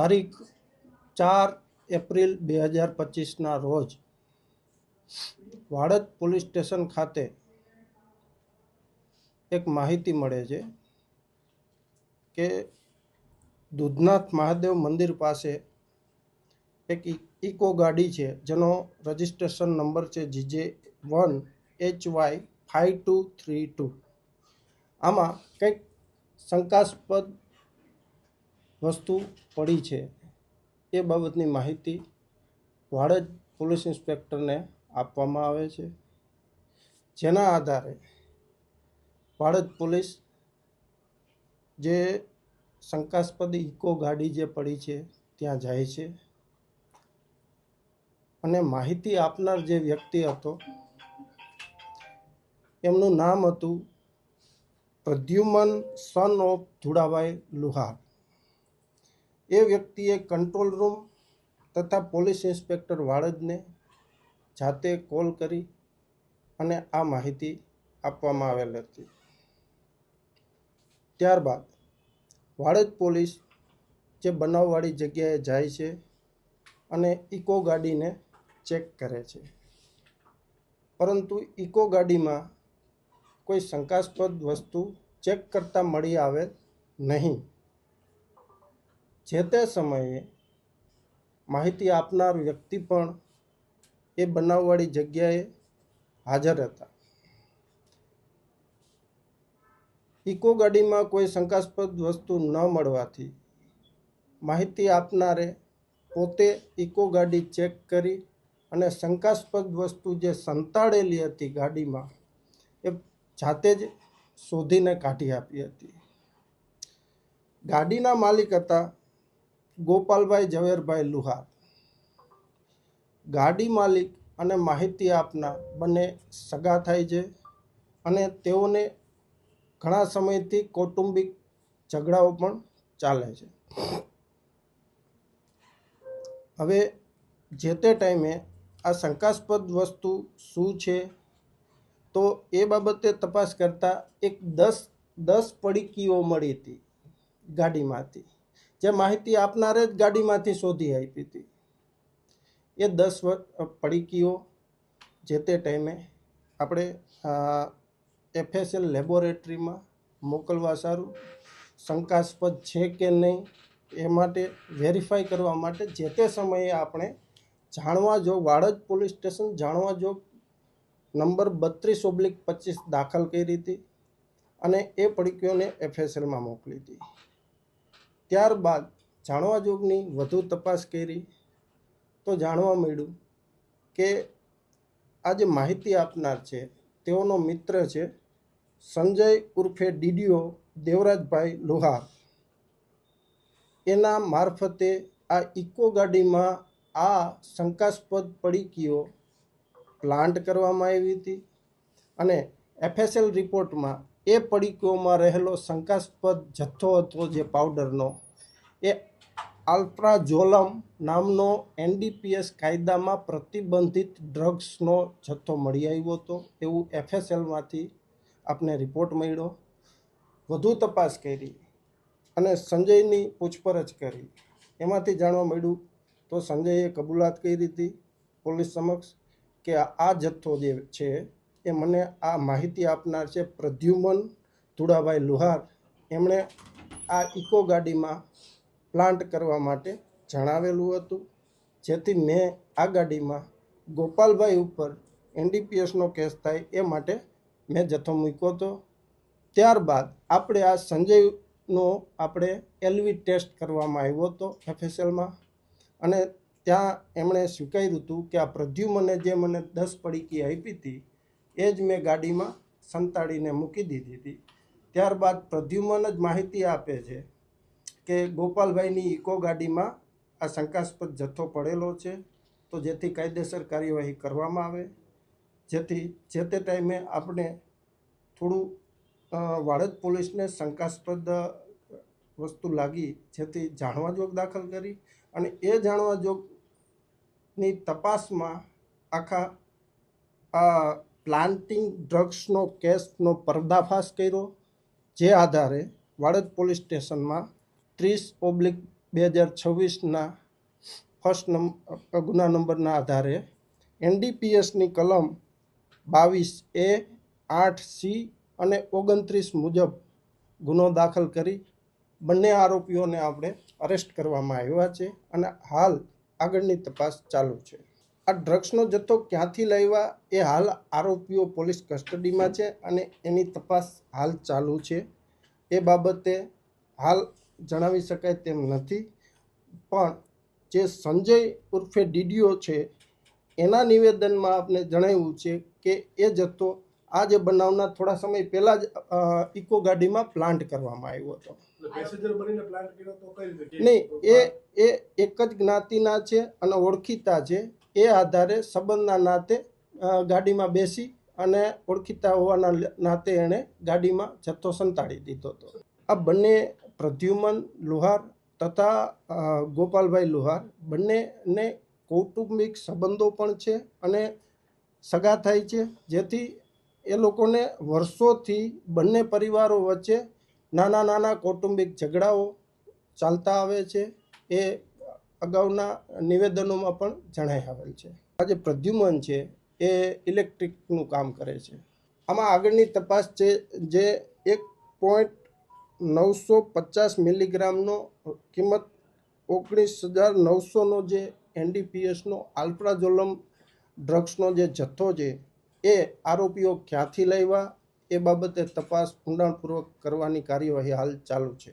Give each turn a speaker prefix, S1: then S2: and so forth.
S1: તારીખ ચાર એપ્રિલ બે હજાર પચીસના રોજ વાડદ પોલીસ સ્ટેશન ખાતે એક માહિતી મળે છે કે દૂધનાથ મહાદેવ મંદિર પાસે એક ઇકો ગાડી છે, જેનો રજિસ્ટ્રેશન નંબર છે GJ one H Y five two three two. આમાં કંઈક શંકાસ્પદ વસ્તુ પડી છે, એ બાબતની માહિતી વાડજ પોલીસ ઇન્સ્પેક્ટરને આપવામાં આવે છે. જેના આધારે વાડજ પોલીસ જે શંકાસ્પદ ઇકો ગાડી જે પડી છે, ત્યાં જાય છે. અને માહિતી આપનાર જે વ્યક્તિ હતો, એમનું નામ હતું પ્રદ્યુમન સન ઓફ ધુડાભાઈ લુહાર. એ વ્યક્તિએ કંટ્રોલ રૂમ તથા પોલીસ ઇન્સ્પેક્ટર વાળદને જાતે કોલ કરી અને આ માહિતી આપવામાં આવેલ હતી. ત્યારબાદ વાડજ પોલીસ જે બનાવવાળી જગ્યાએ જાય છે અને ઇકો ગાડીને ચેક કરે છે. પરંતુ ઇકો ગાડીમાં કોઈ શંકાસ્પદ વસ્તુ ચેક કરતાં મળી આવે નહીં. જે તે સમયે માહિતી આપનાર વ્યક્તિ પણ એ બનાવવાળી જગ્યાએ હાજર હતા ઇકો ગાડીમાં કોઈ શંકાસ્પદ વસ્તુ ન મળવાથી માહિતી આપનારે પોતે ઇકો ગાડી ચેક કરી અને શંકાસ્પદ વસ્તુ જે સંતાડેલી હતી ગાડીમાં એ જાતે જ શોધીને કાઢી આપી હતી. ગાડીના માલિક હતા ગોપાલભાઈ ઝવેરભાઈ લુહાર. ગાડી માલિક અને માહિતી આપનાર બંને સગા થાય છે અને તેઓને ઘણા સમયથી કૌટુંબિક ઝઘડાઓ પણ ચાલે છે. હવે જે તે ટાઈમે આ શંકાસ્પદ વસ્તુ શું છે તો એ બાબતે તપાસ કરતાં એક દસ દસ પડીકીઓ મળી હતી ગાડીમાંથી. જે માહિતી આપનારે જ ગાડીમાંથી શોધી આપી હતી. એ દસ પડીકીઓ જે તે ટાઈમે આપણે એફએસએલ લેબોરેટરીમાં મોકલવા સારું, શંકાસ્પદ છે કે નહીં, એ માટે વેરીફાઈ કરવા માટે જે તે સમયે આપણે જાણવા જો, વાડજ પોલીસ સ્ટેશન જાણવા જો નંબર બત્રીસ ઓબ્લિક પચીસ દાખલ કરી હતી અને એ પડીકીઓને એફએસએલમાં મોકલી હતી. ત્યારબાદ જાણવા જોગની વધુ તપાસ કરી તો જાણવા મળ્યું કે આ જે માહિતી આપનાર છે, તેઓનો મિત્ર છે સંજય ઉર્ફે ડીડીઓ દેવરાજભાઈ લોહાર. એના મારફતે આ ઇકો ગાડીમાં આ શંકાસ્પદ પડીકીઓ પ્લાન્ટ કરવામાં આવી હતી અને એફએસએલ રિપોર્ટમાં એ પડીકીઓમાં રહેલો શંકાસ્પદ જથ્થો હતો જે પાવડરનો. એ આલ્પ્રાઝોલમ નામનો એનડીપીએસ કાયદામાં પ્રતિબંધિત ડ્રગ્સનો જથ્થો મળી આવ્યો હતો. એવું એફએસએલમાંથી આપને રિપોર્ટ મળ્યો. વધુ તપાસ કરી અને સંજયની પૂછપરછ કરી. એમાંથી જાણવા મળ્યું તો સંજયે કબૂલાત કરી હતી પોલીસ સમક્ષ કે આ જથ્થો જે છે એ મને આ માહિતી આપનાર છે પ્રદ્યુમન ધુડાભાઈ લુહાર. એમણે આ ઇકો ગાડીમાં પ્લાન્ટ કરવા માટે જણાવેલું હતું, જેથી મેં આ ગાડીમાં ગોપાલભાઈ ઉપર એનડીપીએસનો કેસ થાય એ માટે મેં જથ્થો મૂક્યો હતો. ત્યારબાદ આપણે આ સંજયનો આપણે એલવી ટેસ્ટ કરવામાં આવ્યો હતો એફએસએલમાં. અને ત્યાં એમણે સ્વીકાર્યું હતું કે આ પ્રદ્યુમને જે મને દસ પડીકી આપી હતી એ જ મેં ગાડીમાં સંતાડીને મૂકી દીધી હતી. ત્યારબાદ પ્રદ્યુમન જ માહિતી આપે છે કે ગોપાલભાઈની ઇકો ગાડીમાં આ શંકાસ્પદ જથ્થો પડેલો છે. તો જેથી કાયદેસર કાર્યવાહી કરવામાં આવે. જેથી જે તે ટાઈમે આપણે થોડું વાડજ પોલીસને શંકાસ્પદ વસ્તુ લાગી જેથી જાણવા જોગ દાખલ કરી અને એ જાણવા જોગની તપાસમાં આખા, આ પ્લાન્ટિંગ ડ્રગ્સનો કેસનો પર્દાફાશ કર્યો, જે આધારે વાડજ પોલીસ સ્ટેશનમાં ત્રીસ ઓબ્લિક બે હજાર છવ્વીસના ફર્સ્ટ નંબર ગુના નંબરના આધારે એનડીપીએસની કલમ બાવીસ એ આઠ સી અને ઓગણત્રીસ મુજબ ગુનો દાખલ કરી બંને આરોપીઓને આપણે અરેસ્ટ કરવામાં આવ્યા છે અને હાલ આગળની તપાસ ચાલુ છે. આ ડ્રગ્સનો જથ્થો ક્યાંથી લાવ્યા એ હાલ આરોપીઓ પોલીસ કસ્ટડીમાં છે અને એની તપાસ હાલ ચાલુ છે. એ બાબતે હાલ જણાવી શકાય તેમ નથી પણ જે સંજય ઉર્ફે ડીડીઓ છે એના નિવેદનમાં આપને જણાવ્યું છે કે એ જથ્થો આ જે બનાવના થોડા સમય પહેલાં જ ઇકો ગાડીમાં પ્લાન્ટ કરવામાં આવ્યો હતો. નહીં એ એ એક જ જ્ઞાતિના છે અને ઓળખીતા છે. એ આધારે સંબંધના નાતે ગાડીમાં બેસી અને ઓળખીતા હોવાના નાતે એણે ગાડીમાં જથ્થો સંતાડી દીધો હતો. આ બંને પ્રદ્યુમન લુહાર તથા ગોપાલભાઈ લુહાર બંનેને કૌટુંબિક સંબંધો પણ છે અને સગા થાય છે, જેથી એ લોકોને વર્ષોથી બંને પરિવારો વચ્ચે નાના નાના કૌટુંબિક ઝઘડાઓ ચાલતા આવે છે. એ અગાઉના નિવેદનોમાં પણ જણાઈ આવેલ છે. આ જે પ્રદ્યુમન છે, એ ઇલેક્ટ્રિકનું કામ કરે છે. આમાં આગળની તપાસ છે જે એક પોઈન્ટ નવસો પચાસ મિલીગ્રામનો કિંમત ઓગણીસ હજાર નવસોનો જે એનડીપીએસનો આલ્પ્રાઝોલમ ડ્રગ્સનો જે જથ્થો છે, એ આરોપીઓ ક્યાંથી લાવ્યા, એ બાબતે તપાસ ઊંડાણપૂર્વક કરવાની કાર્યવાહી હાલ ચાલુ છે.